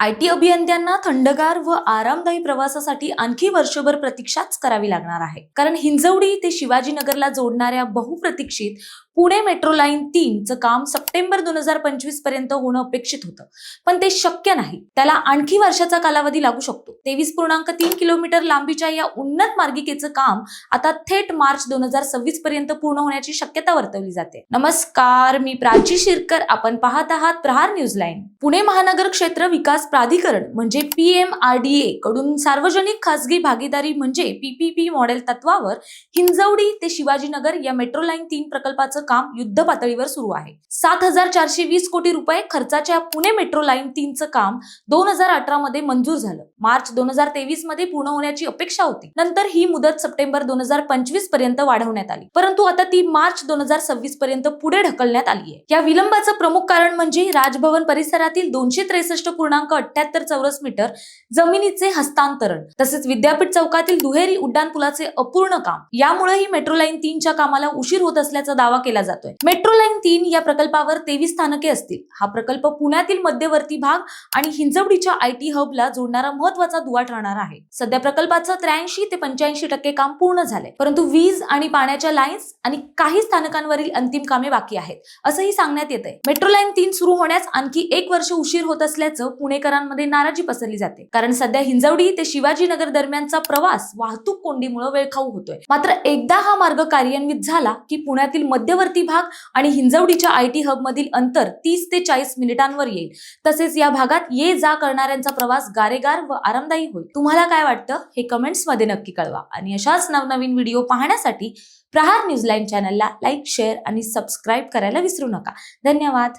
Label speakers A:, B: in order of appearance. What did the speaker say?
A: I T अभियंत्यांना थंडगार व आरामदायी प्रवासासाठी आणखी वर्षभर प्रतीक्षाच करावी लागणार आहे. कारण हिंजवडी ते शिवाजीनगरला जोडणाऱ्या बहुप्रतीक्षित पुणे मेट्रो लाईन तीनचं काम सप्टेंबर दोन हजार पंचवीसपर्यंत होणं अपेक्षित होतं. पण ते शक्य नाही. त्याला आणखी वर्षाचा कालावधी लागू शकतो. तेवीस पूर्णांक तीन किलोमीटर लांबीच्या या उन्नत मार्गिकेचं काम आता थेट मार्च दोन हजार सव्वीस पर्यंत पूर्ण होण्याची शक्यता वर्तवली जाते. नमस्कार मी प्राची शिरकर. आपण पाहत आहात प्रहार न्यूज लाईन. पुणे महानगर क्षेत्र विकास प्राधिकरण म्हणजे P M R D A कडून सार्वजनिक खासगी भागीदारी म्हणजे पीपीपी मॉडेल तत्वावर हिंजवडी ते शिवाजीनगर या मेट्रो लाईन तीन प्रकल्पाचं काम युद्ध पातळीवर सुरू आहे. सात हजार चारशे वीस कोटी रुपये खर्चाच्या पुणे मेट्रो लाईन तीनचं काम दोन हजार अठरा मध्ये मंजूर झालं. मार्च दोन हजार तेवीसमध्ये पूर्ण होण्याची अपेक्षा होती. नंतर ही मुदत सप्टेंबर दोन हजार पंचवीसपर्यंत वाढवण्यात आली. परंतु आता ती मार्च दोन हजार सव्वीस पर्यंत पुढे ढकलण्यात आली आहे या विलंबाचं प्रमुख कारण म्हणजे राजभवन परिसरातील दोनशे त्रेसष्ट पूर्णांक अठ्याहत्तर चौरस मीटर जमिनीचे हस्तांतरण तसेच विद्यापीठ चौकातील दुहेरी उड्डाण पुलाचे अपूर्ण काम यामुळे ही मेट्रो लाईन तीनच्या कामाला उशीर होत असल्याचा दावा केला जातोय. मेट्रो लाईन तीन या प्रकल्पावर तेवीस स्थानके असतील. हा प्रकल्प पुण्यातील मध्यवर्ती भाग आणि हिंजवडीच्या आय टी हबला जोडणारा महत्त्वाचा दुवा ठरणार आहे. सध्या प्रकल्पाचं त्र्याऐंशी ते पंच्याऐंशी टक्के काम पूर्ण झालंय. परंतु वीज आणि पाण्याच्या लाईन्स आणि काही स्थानकांवरील अंतिम कामे बाकी आहेत असंही सांगण्यात येत आहे मेट्रो लाईन तीन सुरू होण्यास आणखी एक वर्ष उशीर होत असल्याचं पुणेकरांमध्ये नाराजी पसरली जाते. कारण सध्या हिंजवडी ते शिवाजीनगर दरम्यानचा प्रवास वाहतूक कोंडीमुळे वेळखाऊ होतोय. मात्र एकदा हा मार्ग कार्यान्वित झाला की पुण्यातील मध्यवर्ती भाग आणि हिंजवडीच्या आय टी हब मधील अंतर तीस ते चाळीस मिनिटांवर येईल. तसेच या भागात ये जा करणाऱ्यांचा प्रवास गारेगार व आरामदायी होईल. तुम्हाला काय वाटतं? हे कमेंट्समध्ये नक्की कळवा. आणि अशाच नवनवीन व्हिडिओ पाहण्यासाठी प्रहार न्यूजलाईन चॅनलला लाईक शेअर आणि सबस्क्राईब करायला विसरू नका. धन्यवाद.